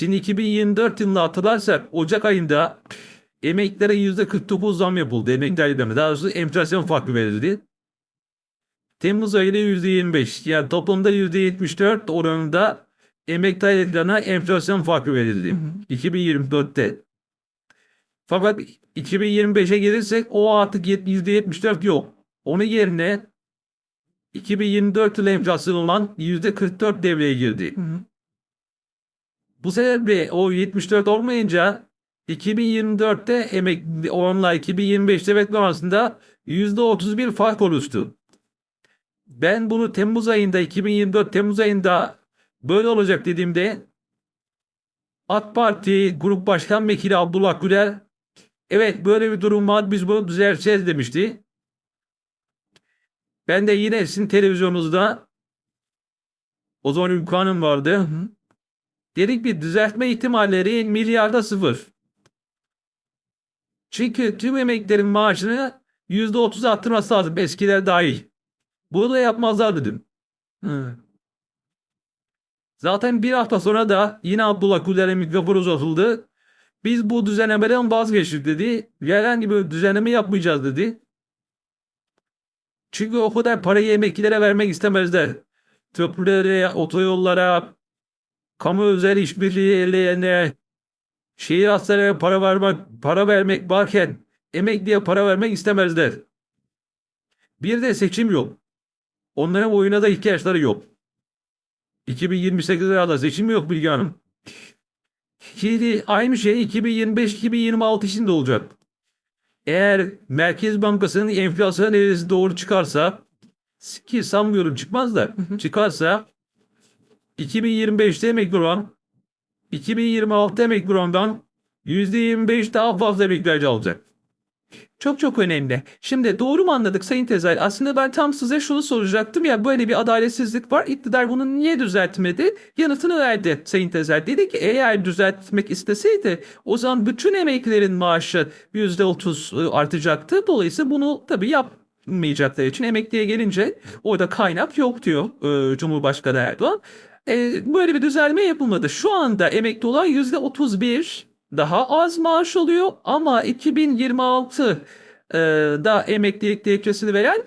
Şimdi 2024 yılını hatırlarsak Ocak ayında emeklilere %49 zam yapıldı. Emeklilerden daha doğrusu enflasyon farkı verildi. Temmuz ayında %25 yani toplamda %74 oranında emekli aylıklarına enflasyon farkı verildi. 2024'te. Fakat 2025'e gelirsek o artık yet- %74 yok. Onun yerine 2024 yılı enflasyon olan %44 devreye girdi. Bu sebeple o 74 olmayınca 2024'te emekli oranla 2025'te emekli arasında %31 fark oluştu. Ben bunu Temmuz ayında 2024 Temmuz ayında böyle olacak dediğimde AK Parti Grup Başkan Vekili Abdullah Güler evet böyle bir durum var biz bunu düzelteceğiz demişti. Ben de yine sizin televizyonunuzda o zaman imkanım vardı. Dedik bir düzeltme ihtimalleri milyarda sıfır. Çünkü tüm emeklerin maaşını %30 arttırması lazım eskiler dahil. Bunu da yapmazlar dedim. Hı. Zaten bir hafta sonra da yine Abdullah Güler'e mikrofon uzatıldı. Biz bu düzenlemeden vazgeçtik dedi. Herhangi bir düzenleme yapmayacağız dedi. Çünkü o kadar parayı emeklilere vermek istemezler. Köprülere, otoyollara, kamu özel işbirliğine, şehir hastanelerine para vermek, para vermek varken emekliye para vermek istemezler. Bir de seçim yok. Onların oyuna da ihtiyaçları yok. 2028 yılında seçim yok Bilge Hanım. Şimdi aynı şey 2025-2026 için de olacak. Eğer Merkez Bankası'nın enflasyon eğrisi doğru çıkarsa ki sanmıyorum çıkmaz da çıkarsa 2025'te emekli olan 2026'da emekli olandan %25 daha fazla emeklilerce alacak. Çok çok önemli. Şimdi doğru mu anladık Sayın Tezel? Aslında ben tam size şunu soracaktım ya böyle bir adaletsizlik var. İktidar bunu niye düzeltmedi? Yanıtını verdi Sayın Tezel. Dedi ki eğer düzeltmek isteseydi o zaman bütün emeklilerin maaşı %30 artacaktı. Dolayısıyla bunu tabii yapmayacakları için emekliye gelince orada kaynak yok diyor e, Cumhurbaşkanı Erdoğan. E, böyle bir düzelme yapılmadı. Şu anda emekli olan %31 daha az maaş alıyor ama 2026 e, da emeklilik dilekçesini veren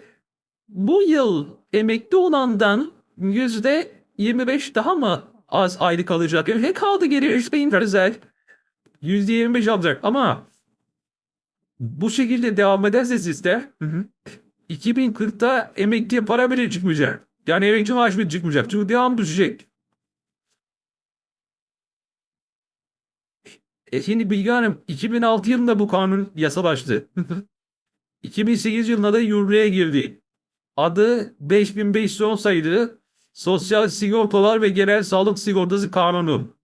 bu yıl emekli olandan %25 daha mı az aylık alacak? Ne kaldı geri Hüseyin Özel? %25 alacak ama bu şekilde devam ederse sizde 2040'ta emekliye para bile çıkmayacak. Yani emekli maaşı bile çıkmayacak. Çünkü devam düşecek. E şimdi Bilge Hanım 2006 yılında bu kanun yasalaştı. 2008 yılında da yürürlüğe girdi. Adı 5510 sayılı Sosyal Sigortalar ve Genel Sağlık Sigortası Kanunu.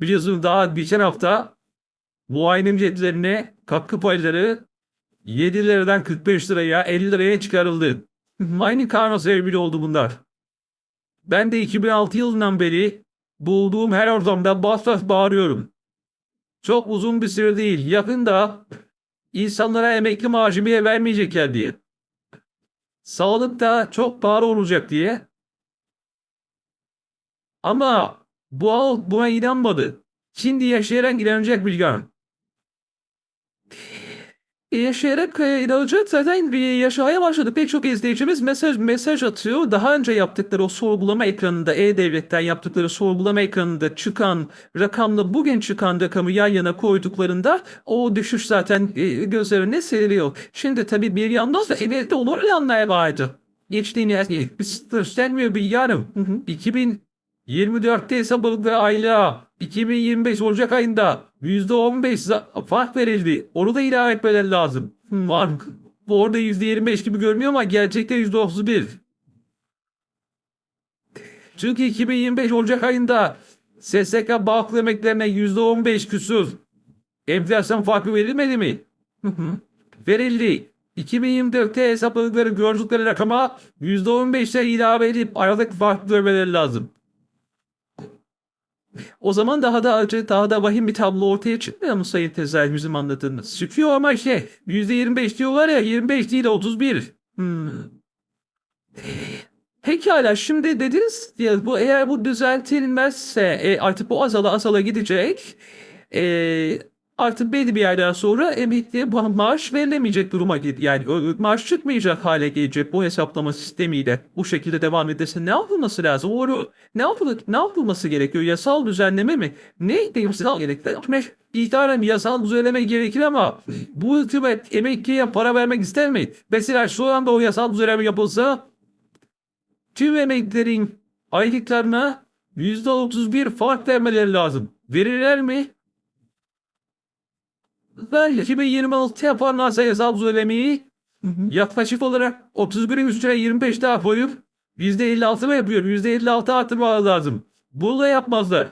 Biliyorsunuz daha geçen hafta muayene ücretlerine katkı payları 7 liradan 45 liraya 50 liraya çıkarıldı. Aynı kanun sebebiyle oldu bunlar. Ben de 2006 yılından beri bulduğum her ortamda bas bas bağırıyorum. Çok uzun bir süre değil. Yakında insanlara emekli maaşı vermeyecekler diye. Sağlık da çok pahalı olacak diye. Ama bu halk buna inanmadı. Şimdi yaşayarak inanacak Bilge Hanım. Yaşayarak e, inanacak zaten yaşamaya başladı. Pek çok izleyicimiz mesaj mesaj atıyor. Daha önce yaptıkları o sorgulama ekranında E-Devlet'ten yaptıkları sorgulama ekranında çıkan rakamla bugün çıkan rakamı yan yana koyduklarında o düşüş zaten e, göz önüne seriliyor. Şimdi tabii bir yandan da emekli olmayanlar vardı. Geçtiğiniz göstermiyor bir yarım. 2024'te hesaplıkları aylığa 2025 Ocak ayında %15 za- fark verildi. Onu da ilave etmeler lazım. Hı, Var. Bu orada %25 gibi görünüyor ama gerçekte %31. Çünkü 2025 Ocak ayında SSK bağlı emeklerine %15 küsur enflasyon farkı verilmedi mi? Verildi. 2024'te hesapladıkları gördükleri rakama %15'e ilave edip aradaki farkı vermeleri lazım. O zaman daha da acı, daha da vahim bir tablo ortaya çıkmıyor mu Sayın Tezel bizim anladığınız? Çıkıyor ama şey %25 diyorlar ya 25 değil 31. Hmm. Pekala şimdi dediniz ya bu eğer bu düzeltilmezse e, artık bu azala azala gidecek. E, artık belli bir yerden sonra emekliye ma- maaş verilemeyecek duruma yani maaş çıkmayacak hale gelecek bu hesaplama sistemiyle bu şekilde devam ederse ne yapılması lazım? Doğru. Ne yapıl ne yapılması gerekiyor? Yasal düzenleme mi? Ne yasal gerekiyor? İdaren yasal düzenleme gerekir ama bu hükümet emekliye para vermek istemeyin. Mesela şu anda o yasal düzenleme yapılsa tüm emeklilerin aylıklarına %31 fark vermeleri lazım. Verirler mi? Ben 2026 yaparlarsa hesap düzenlemeyi yaklaşık olarak 31'in üstüne 25 daha koyup %56 mı yapıyor? %56 artırmaları lazım. Bunu da yapmazlar.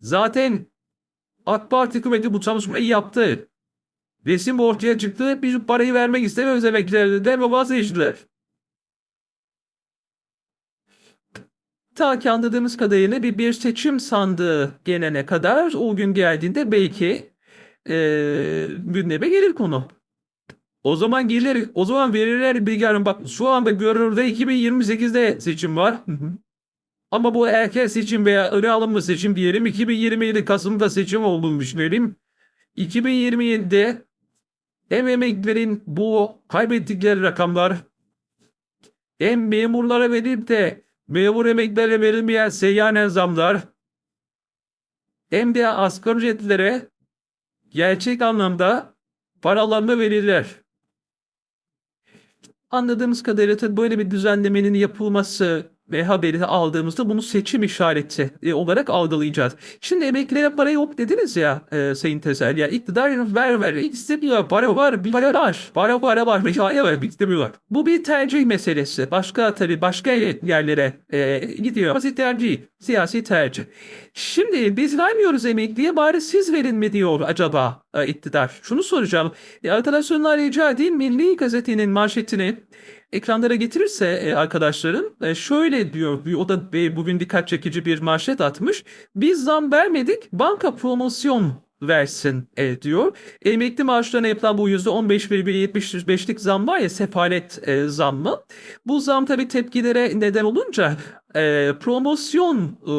Zaten AK Parti hükümeti bu çalışmayı yaptı. Resim ortaya çıktı. Biz parayı vermek istemiyoruz emeklilerden ve vazgeçtiler. Ta ki anladığımız kadarıyla bir, bir seçim sandığı gelene kadar o gün geldiğinde belki eee gündeme gelir konu. O zaman gelir, o zaman verirler bir yarın bak şu anda görünürde 2028'de seçim var. Ama bu erken seçim veya öne alınma seçim diyelim 2027 Kasım'da seçim olduğunu düşünelim. 2027'de hem emeklilerin bu kaybettikleri rakamlar hem memurlara verip de memur emeklilere verilmeyen seyyanen zamlar hem de asgari ücretlilere gerçek anlamda paralanma verirler. Anladığımız kadarıyla böyle bir düzenlemenin yapılması ve haberi aldığımızda bunu seçim işareti e, olarak algılayacağız. Şimdi emeklilere para yok dediniz ya e, Sayın Tezel. Ya iktidar ver ver istemiyor. Para var bir para var. Para para var. Hikaye var istemiyorlar. Bu bir tercih meselesi. Başka tabii başka yerlere e, gidiyor. Basit tercih. Siyasi tercih. Şimdi biz vermiyoruz emekliye bari siz verin mi diyor acaba e, iktidar. Şunu soracağım. E, arkadaşlarına rica edeyim Milli Gazete'nin manşetini ekranlara getirirse e, arkadaşlarım e, şöyle diyor o da e, bugün dikkat çekici bir manşet atmış. Biz zam vermedik banka promosyon versin e, diyor. Emekli maaşlarına yapılan bu %15,75'lik zam var ya sefalet e, zammı. Bu zam tabii tepkilere neden olunca e, promosyon e,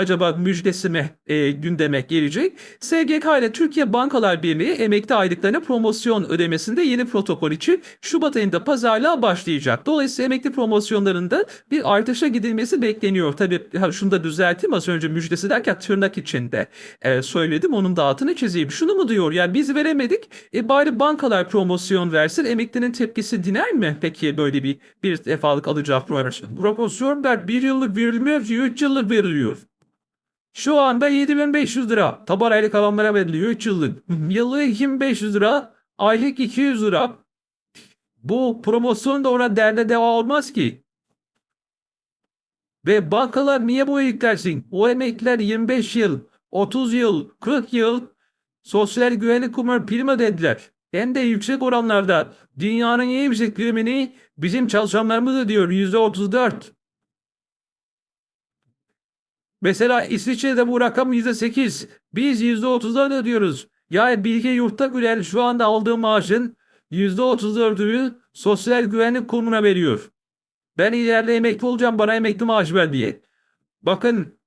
acaba müjdesi mi e, gündeme gelecek? SGK ile Türkiye Bankalar Birliği emekli aylıklarına promosyon ödemesinde yeni protokol için Şubat ayında pazarlığa başlayacak. Dolayısıyla emekli promosyonlarında bir artışa gidilmesi bekleniyor. Tabii şunu da düzelteyim az önce müjdesi derken tırnak içinde e, söyledim. Onun da altını çizeyim. Şunu mu diyor? Yani biz veremedik. E, bari bankalar promosyon versin. Emeklinin tepkisi diner mi? Peki böyle bir bir defalık alacağı promosyon. Promosyon der bir yıllık verilmiyor, üç yıllık veriliyor. Şu anda 7500 lira. Tabarayla kalanlara veriliyor 3 yıllık. Yıllık 2500 lira. Aylık 200 lira. Bu promosyon da ona derde deva olmaz ki. Ve bankalar niye bu yüklersin? O emekliler 25 yıl, 30 yıl, 40 yıl sosyal güvenlik kurumu prim ödediler. Hem de yüksek oranlarda dünyanın en yüksek primini bizim çalışanlarımız ödüyor %34. Mesela İsviçre'de bu rakam %8. Biz %30'dan ödüyoruz. Yani Bilge Yurtta Gülen şu anda aldığı maaşın %34'ünü sosyal güvenlik kurumuna veriyor. Ben ileride emekli olacağım bana emekli maaş ver diye. Bakın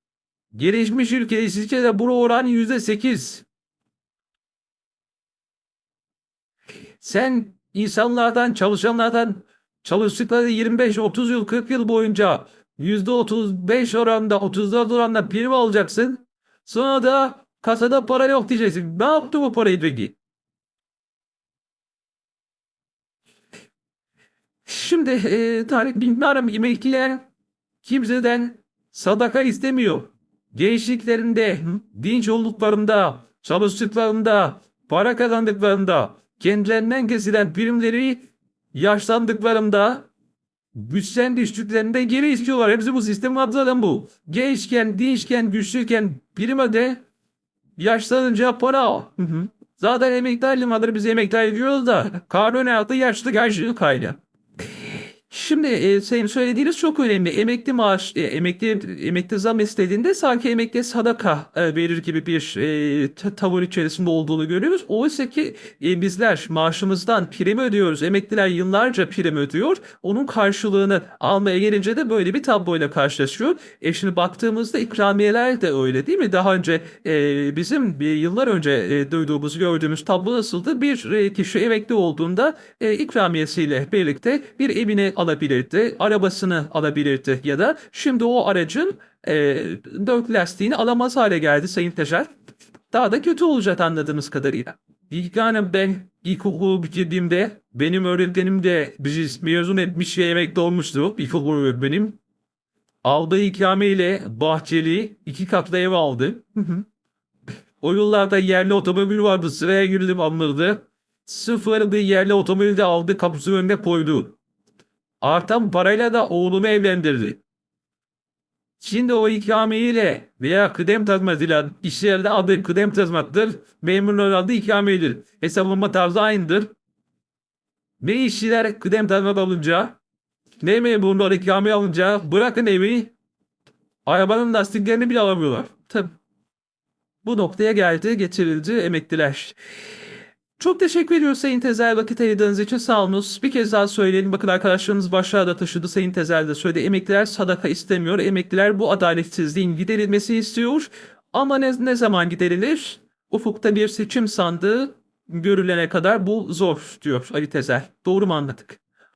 gelişmiş ülke İsviçre'de bu oran %8. Sen insanlardan, çalışanlardan çalıştıkları 25-30 yıl, 40 yıl boyunca %35 oranda, 34 oranda prim alacaksın. Sonra da kasada para yok diyeceksin. Ne yaptı bu parayı peki? Şimdi e, Tarık bilmiyorum emekliler kimseden sadaka istemiyor. Gençliklerinde, dinç olduklarında, çalıştıklarında, para kazandıklarında, kendilerinden kesilen primleri yaşlandıklarında güçten düştüklerinde geri istiyorlar. Hepsi bu sistem zaten bu. Gençken, dinçken, güçlüyken prim öde, yaşlanınca para al. Hı hı. Zaten emekli aylığıdır biz emekli aylığıyoruz da kanun altı yaşlı yaşlı kaydı. Şimdi e, senin söylediğiniz çok önemli. Emekli maaş, e, emekli emekli zam istediğinde sanki emekli sadaka e, verir gibi bir e, ta- tavır içerisinde olduğunu görüyoruz. Oysa ki e, bizler maaşımızdan prim ödüyoruz. Emekliler yıllarca prim ödüyor. Onun karşılığını almaya gelince de böyle bir tabloyla karşılaşıyor. E şimdi baktığımızda ikramiyeler de öyle değil mi? Daha önce e, bizim bir yıllar önce e, duyduğumuz, gördüğümüz tablo nasıldı? Bir e, kişi emekli olduğunda e, ikramiyesiyle birlikte bir evini alabilirdi, arabasını alabilirdi ya da şimdi o aracın e, dört lastiğini alamaz hale geldi Sayın Tecer. Daha da kötü olacak anladığımız kadarıyla. Yani ben ilkokulu bitirdiğimde benim öğretmenim de bizi mezun etmiş ve emekli olmuştu. İlkokul öğretmenim. Aldığı ikramiyle bahçeli iki katlı ev aldı. O yıllarda yerli otomobil vardı. Sıraya girdim alınırdı. Sıfır bir yerli otomobil de aldı kapısı önüne koydu. Artan parayla da oğlumu evlendirdi. Şimdi o ikramiyeyle veya kıdem tazminatıyla iş yerde adı kıdem tazminattır. Memurlar adı ikramiyedir. Hesaplanma tarzı aynıdır. Ne işçiler kıdem tazminat alınca ne memurlar ikramiye alınca bırakın evi arabanın lastiklerini bile alamıyorlar. Tabii. Bu noktaya geldi, getirildi emekliler. Çok teşekkür ediyoruz Sayın Tezel vakit ayırdığınız için sağ. Bir kez daha söyleyelim. Bakın arkadaşlarımız başlığa da taşıdı. Sayın Tezel de söyledi. Emekliler sadaka istemiyor. Emekliler bu adaletsizliğin giderilmesi istiyor. Ama ne, ne zaman giderilir? Ufukta bir seçim sandığı görülene kadar bu zor diyor Ali Tezel. Doğru mu anladık?